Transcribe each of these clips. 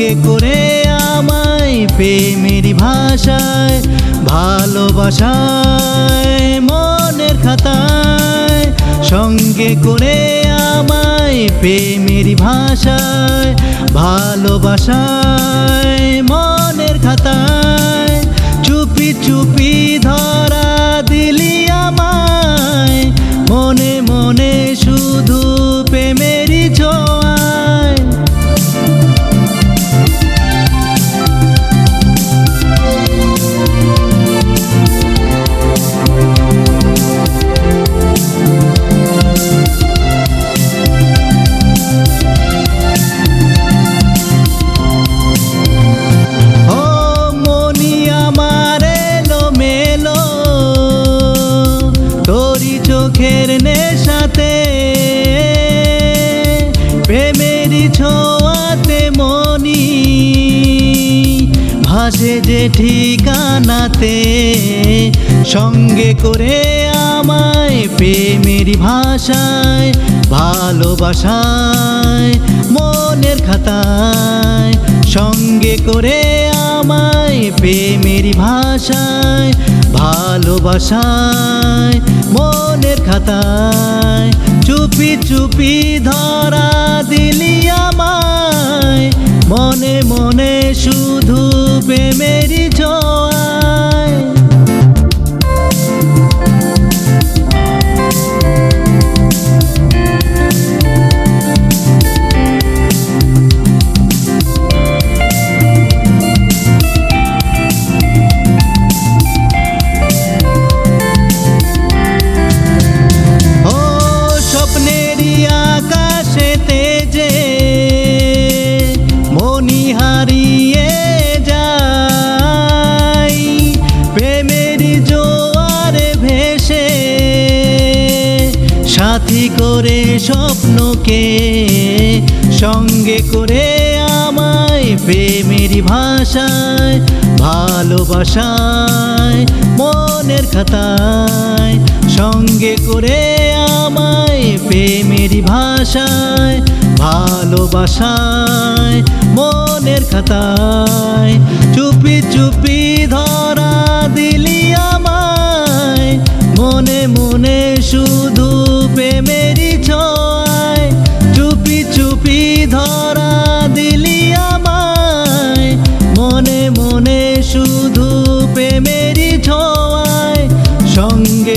সঙ্গে করে আমায় প্রেমের ভাষায় ভালোবাসায় মনের খাতায় সঙ্গে করে আমায় প্রেমের ভাষায় ভালোবাসায় ভাসে যে ঠিকানাতে সঙ্গে করে আমায় প্রেমের ভাষায়, ভালোবাসায়, মনের খাতায় সঙ্গে করে আমায় প্রেমের ভাষায়, ভালোবাসায়, মনের খাতায় প্রেমেরই সাথী করে স্বপ্নকে, সঙ্গে করে আমায় প্রেমের ভাষায়, ভালোবাসায়, মনের খাতায়, সঙ্গে করে আমায় প্রেমের ভাষায়, ভালোবাসায়, মনের খাতায়, চুপি চুপি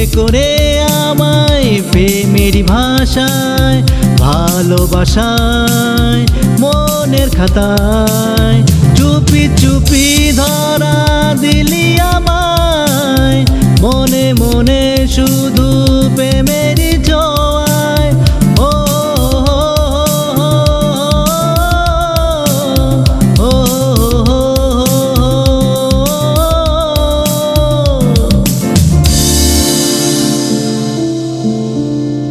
করে আমায় প্রেমের ভাষায় ভালোবাসায় মনের খাতায় চুপি চুপি ধরা